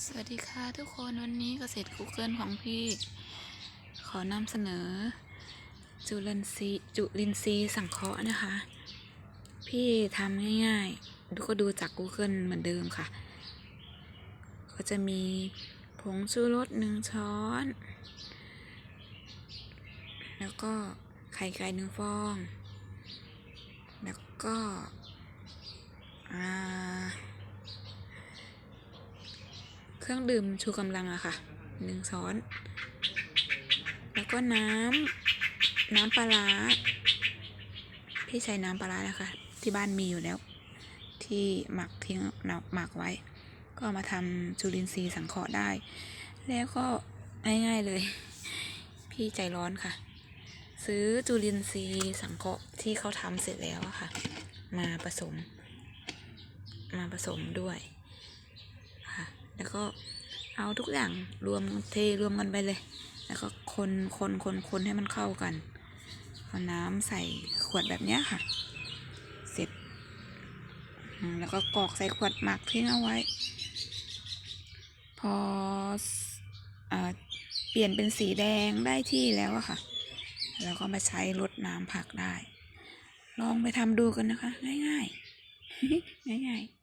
สวัสดีค่ะทุกคนวันนี้เกษตร Google ของพี่ ขอนำเสนอ จุลินทรีย์จุลินทรีย์สังเคราะห์นะคะ พี่ทำง่ายๆ ดูก็ดูจาก Google เหมือนเดิมค่ะ ก็จะมีผงชูรสหนึ่งช้อน แล้วก็ไข่ไก่หนึ่งฟอง แล้วก็อ่า เค รื่องดื่มชูกำลังอะค่ะหนึ่งช้อน แล้วก็น้ำน้ำปลาร้าพี่ใช้น้ำปลาร้านะคะ ที่บ้านมีอยู่แล้ว ที่หมักทิ้งหมักไว้ ก็มาทำจุลินทรีย์สังเคราะห์ได้ แล้วก็ง่ายๆเลย พี่ใจร้อนค่ะ ซื้อจุลินทรีย์สังเคราะห์ที่เขาทำเสร็จแล้วอะค่ะ มาผสม มาผสมด้วย แล้วก็เอาทุกอย่างรวมเทรวมกันไปเลย แล้วก็คนคนคนคนให้มันเข้ากันเอาน้ำใส่ขวดแบบเนี้ยค่ะ เสร็จ แล้วก็กรอกใส่ขวดหมักทิ้งเอาไว้พอเออเปลี่ยนเป็นสีแดงได้ที่แล้วอะค่ะ แล้วก็มาใช้รดน้ำผักได้ ลองไปทำดูกันนะคะ ง่ายๆ ง่ายๆ